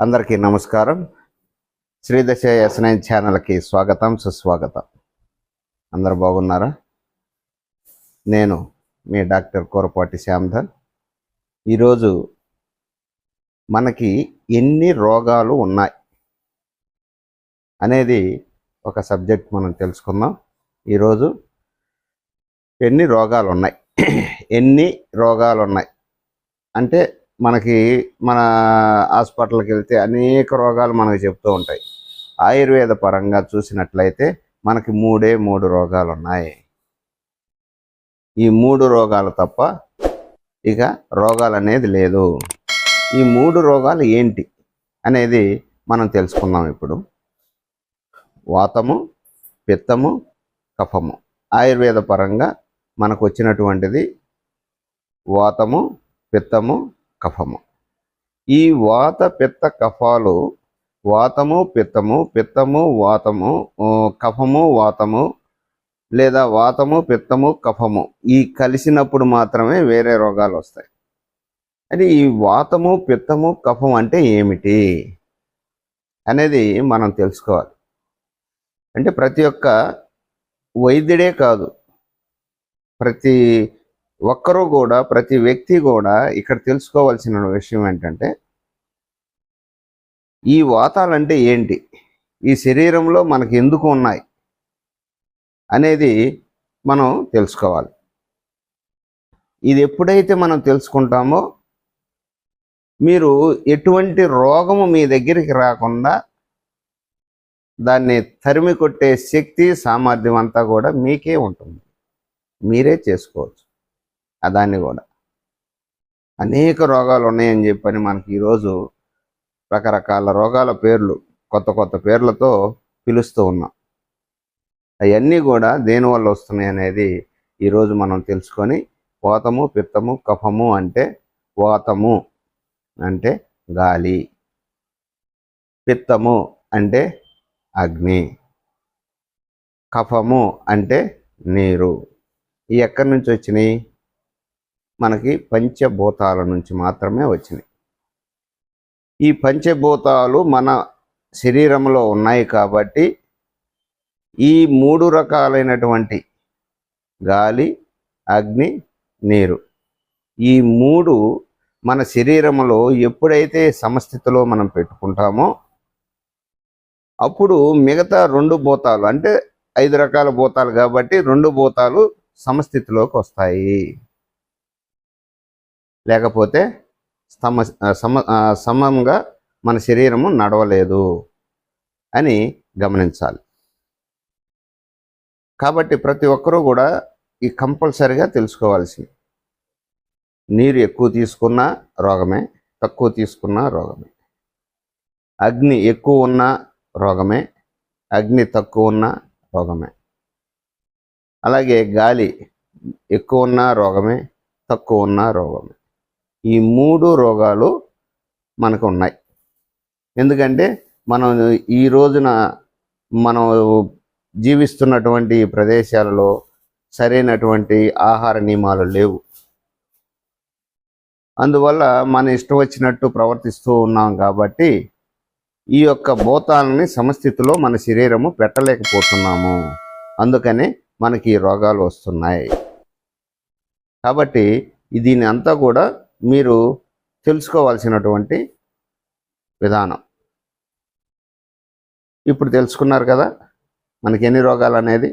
అందరికీ నమస్కారం. శ్రీదశ yes nine ఛానల్కి స్వాగతం సుస్వాగతం. అందరు బాగున్నారా? నేను మీ డాక్టర్ కోరపాటి శ్యామ్ధన్ ఈరోజు మనకి ఎన్ని రోగాలు ఉన్నాయి అనేది ఒక సబ్జెక్ట్ మనం తెలుసుకుందాం. ఈరోజు ఎన్ని రోగాలు ఉన్నాయి? ఎన్ని రోగాలు ఉన్నాయి? అంటే మనకి మన హాస్పిటల్కి వెళ్తే అనేక రోగాలు మనకు చెప్తూ ఉంటాయి. ఆయుర్వేద పరంగా చూసినట్లయితే మనకి మూడే మూడు రోగాలు ఉన్నాయి ఈ మూడు రోగాలు తప్ప ఇక రోగాలు అనేది లేదు. ఈ మూడు రోగాలు ఏంటి అనేది మనం తెలుసుకుందాం ఇప్పుడు. వాతము పిత్తము కఫము. ఆయుర్వేద పరంగా మనకు వచ్చినటువంటిది వాతము పిత్తము కఫము. ఈ వాత పిత్త కఫాలు వాతము పిత్తము పిత్తము వాతము కఫము వాతము లేదా వాతము పిత్తము కఫము ఈ కలిసినప్పుడు మాత్రమే వేరే రోగాలు వస్తాయి. అంటే ఈ వాతము పిత్తము కఫం అంటే ఏమిటి అనేది మనం తెలుసుకోవాలి. అంటే ప్రతి ఒక్క వైద్యుడే కాదు. ప్రతి ఒక్కరూ కూడా ప్రతి వ్యక్తి కూడా ఇక్కడ తెలుసుకోవాల్సిన విషయం ఏంటంటే ఈ వాతాలంటే ఏంటి? ఈ శరీరంలో మనకి ఎందుకు ఉన్నాయి? అనేది మనం తెలుసుకోవాలి. ఇది ఎప్పుడైతే మనం తెలుసుకుంటామో మీరు ఎటువంటి రోగము మీ దగ్గరికి రాకుండా దాన్ని తరిమి కొట్టే శక్తి సామర్థ్యం అంతా కూడా మీకే ఉంటుంది. మీరే చేసుకోవచ్చు. దాన్ని కూడా. అనేక రోగాలు ఉన్నాయని చెప్పని మనకి ఈరోజు రకరకాల రోగాల పేర్లు కొత్త కొత్త పేర్లతో పిలుస్తూ ఉన్నాం. అవన్నీ కూడా దేనివల్ల వస్తున్నాయి అనేది ఈరోజు మనం తెలుసుకొని వాతము పిత్తము కఫము అంటే వాతము అంటే గాలి. పిత్తము అంటే అగ్ని. కఫము అంటే నీరు. ఈ ఎక్కడి నుంచి వచ్చినాయి? మనకి పంచభూతాల నుంచి మాత్రమే వచ్చినాయి ఈ పంచభూతాలు మన శరీరంలో ఉన్నాయి కాబట్టి ఈ మూడు రకాలైనటువంటి గాలి అగ్ని నీరు. ఈ మూడు మన శరీరంలో ఎప్పుడైతే సమస్థితిలో మనం పెట్టుకుంటామో అప్పుడు మిగతా రెండు భూతాలు అంటే ఐదు రకాల భూతాలు కాబట్టి రెండు భూతాలు సమస్థితిలోకి వస్తాయి. లేకపోతే సమ సమ సమంగా మన శరీరము నడవలేదు అని గమనించాలి. కాబట్టి ప్రతి ఒక్కరూ కూడా ఈ కంపల్సరిగా తెలుసుకోవాల్సింది. నీరు ఎక్కువ తీసుకున్నా రోగమే తక్కువ తీసుకున్నా రోగమే. అగ్ని ఎక్కువ ఉన్న రోగమే అగ్ని తక్కువ ఉన్న రోగమే. అలాగే గాలి ఎక్కువ ఉన్న రోగమే తక్కువ ఉన్న రోగమే. ఈ మూడు రోగాలు మనకు ఉన్నాయి ఎందుకంటే మనం ఈ రోజున మనం జీవిస్తున్నటువంటి ప్రదేశాలలో సరైనటువంటి ఆహార నియమాలు లేవు. అందువల్ల మన ఇష్టం వచ్చినట్టు ప్రవర్తిస్తూ ఉన్నాం కాబట్టి ఈ యొక్క భూతాలని సమస్థితిలో మన శరీరము పెట్టలేకపోతున్నాము. అందుకనే మనకి ఈ రోగాలు వస్తున్నాయి. కాబట్టి దీని అంతా కూడా మీరు తెలుసుకోవాల్సినటువంటి విధానం. ఇప్పుడు తెలుసుకున్నారు కదా మనకి ఎన్ని రోగాలు అనేది?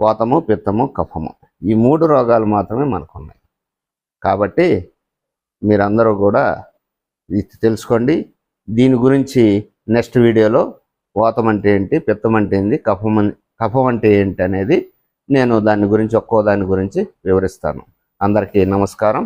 వాతము పిత్తము కఫము. ఈ మూడు రోగాలు మాత్రమే మనకు ఉన్నాయి కాబట్టి మీరందరూ కూడా ఇది తెలుసుకోండి. దీని గురించి నెక్స్ట్ వీడియోలో వాతం అంటే ఏంటి పిత్తం అంటే ఏంటి కఫం కఫం అంటే ఏంటి అనేది నేను దాని గురించి ఒక్కో దాని గురించి వివరిస్తాను. అందరికీ నమస్కారం.